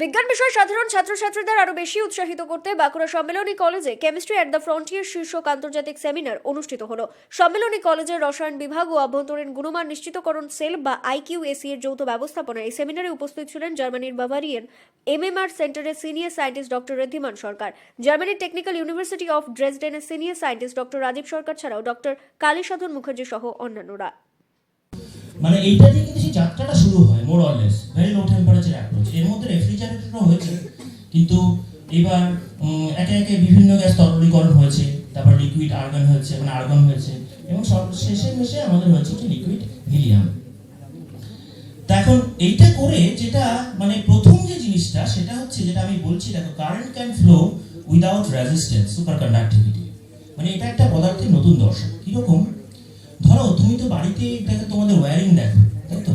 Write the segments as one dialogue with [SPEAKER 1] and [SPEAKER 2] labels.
[SPEAKER 1] বিজ্ঞান বিষয়ে সাধারণ ছাত্রছাত্রীদের আরও বেশি উৎসাহিত করতে বাঁকুড়া সম্মেলনী কলেজে কেমিস্ট্রি অ্যাট দ্য ফ্রন্টিয়ার শীর্ষক আন্তর্জাতিক সেমিনার অনুষ্ঠিত হলো। সম্মেলনী কলেজের রসায়ন বিভাগ ও অভ্যন্তরীণ গুণমান নিশ্চিতকরণ সেল বা আইকিউএসি এর যৌথ ব্যবস্থাপনায় এই সেমিনারে উপস্থিত ছিলেন জার্মানির বাভারিয়ান এমএমআর সেন্টারের senior scientist doctor Riddhiman Sarkar, জার্মানির technical university of ড্রেসডেনের senior scientist doctor Rajib Sarkar ছাড়াও ডক্টর কালীসাধন মুখার্জি সহ অন্যান্যরা।
[SPEAKER 2] মানে এইটা দিয়ে কিন্তু সেই যাত্রাটা শুরু হয় more or less very low temperature approach এর মধ্যে রেফ্রিজারেটরও হয়েছে। কিন্তু এবার একে একে বিভিন্ন গ্যাস তরলীকরণ হয়েছে, তারপর লিকুইড আর্গন হয়েছে মানে আর্গন হয়েছে, এবং সব শেষে আমাদের হচ্ছে কি লিকুইড হিলিয়াম এখন এইটা করে যেটা মানে প্রথম যে জিনিসটা, সেটা হচ্ছে যেটা আমি বলছি, দেখো current can flow without resistance superconductivity মানে এটা একটা পদার্থের নতুন দর্শন। কীরকম? ধরো, তুমি তো বাড়িতে দেখো তোমাদের ওয়্যারিং দেখো, তাই তো?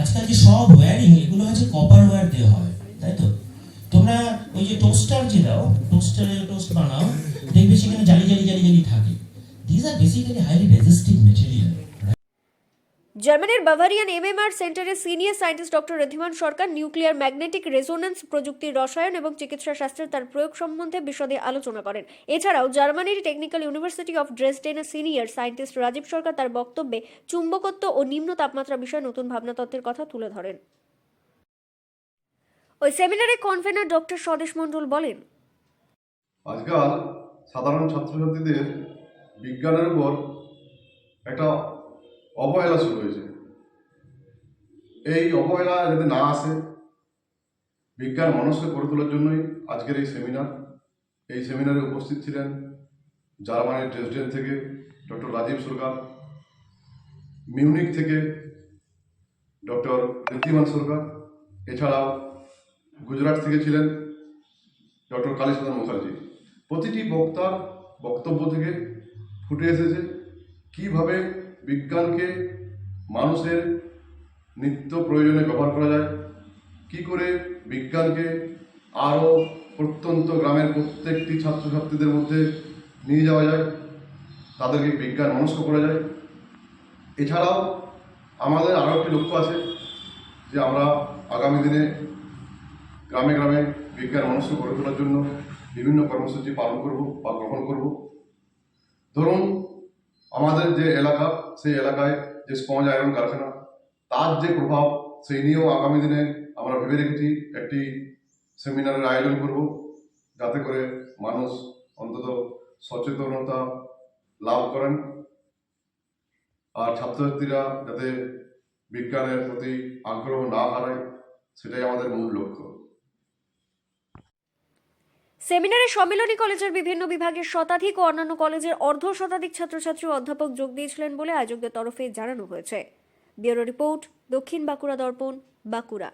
[SPEAKER 2] আজকাল যে সব ওয়্যারিং এগুলো হচ্ছে কপার ওয়্যার দিয়ে হয়, তাই তো? তোমরা ওই যে টোস্টার যে দাও টোস্টারে টোস্ট বানাও, দেখবে সেখানে জালি জালি জালি জালি থাকে। These are basically highly resistive material
[SPEAKER 1] জার্মানির বাভারিয়ান এমএমআর সেন্টারের senior scientist doctor Riddhiman Sarkar nuclear magnetic resonance প্রযুক্তির রসায়ন এবং চিকিৎসা শাস্ত্রের তার প্রয়োগ সম্বন্ধে বিশদে আলোচনা করেন। এছাড়াও জার্মানির টেকনিক্যাল ইউনিভার্সিটি অফ ড্রেসডেনের সিনিয়র সায়েন্টিস্ট রাজীব সরকার তার বক্তব্যে চুম্বকত্ব ও নিম্ন তাপমাত্রা বিষয়ে নতুন ভাবনাতত্ত্বের কথা তুলে ধরেন। ওই সেমিনারে কনভেনার ডক্টর স্বদেশ মণ্ডল বলেন,
[SPEAKER 3] আজকাল সাধারণ ছাত্রছাত্রীদের বিজ্ঞানের উপর একটা অবহেলা শুরু হয়েছে। এই অবহেলা যাতে না আসে, বিজ্ঞান মানুষকে করে তোলার জন্যই আজকের এই সেমিনার এই সেমিনারে উপস্থিত ছিলেন জার্মানির ড্রেসডেন থেকে ডক্টর রাজীব সরকার মিউনিক থেকে ডক্টর ঋদ্ধিমান সরকার, এছাড়াও গুজরাট থেকে ছিলেন ডক্টর কালীচন্দ্র মুখার্জি। প্রতিটি বক্তার বক্তব্য থেকে ফুটে এসেছে কীভাবে বিজ্ঞানকে মানুষের নিত্য প্রয়োজনে ব্যবহার করা যায়। কি করে বিজ্ঞানকে আরও প্রত্যন্ত গ্রামের প্রত্যেকটি ছাত্রছাত্রীদের মধ্যে নিয়ে যাওয়া যায়, তাদেরকে বিজ্ঞান মনস্ক করা যায়। এছাড়াও আমাদের আরও একটি লক্ষ্য আছে যে আমরা আগামী দিনে গ্রামে গ্রামে বিজ্ঞান মনস্ক গড়ে তোলার জন্য বিভিন্ন কর্মসূচি পালন করব বা গ্রহণ করব। ধরুন আমাদের যে এলাকা, সেই এলাকায় যে স্পঞ্জ আয়রন কারখানা, তার যে প্রভাব, সেই নিয়েও আগামী দিনে আমরা ভেবে রেখেছি একটি সেমিনারের আয়োজন করব, যাতে করে মানুষ অন্তত সচেতনতা লাভ করেন আর ছাত্রছাত্রীরা যাতে বিজ্ঞানের প্রতি আগ্রহ না হারায়, সেটাই আমাদের মূল লক্ষ্য।
[SPEAKER 1] সেমিনারে সম্মিলনী কলেজের বিভিন্ন বিভাগের শতাধিক ও অন্যান্য কলেজের অর্ধ শতাধিক ছাত্রছাত্রী ও অধ্যাপক যোগ দিয়েছিলেন বলে আয়োজকদের তরফে জানানো হয়েছে। ব্যুরো রিপোর্ট, দক্ষিণ বাঁকুড়া দর্পণ, বাঁকুড়া।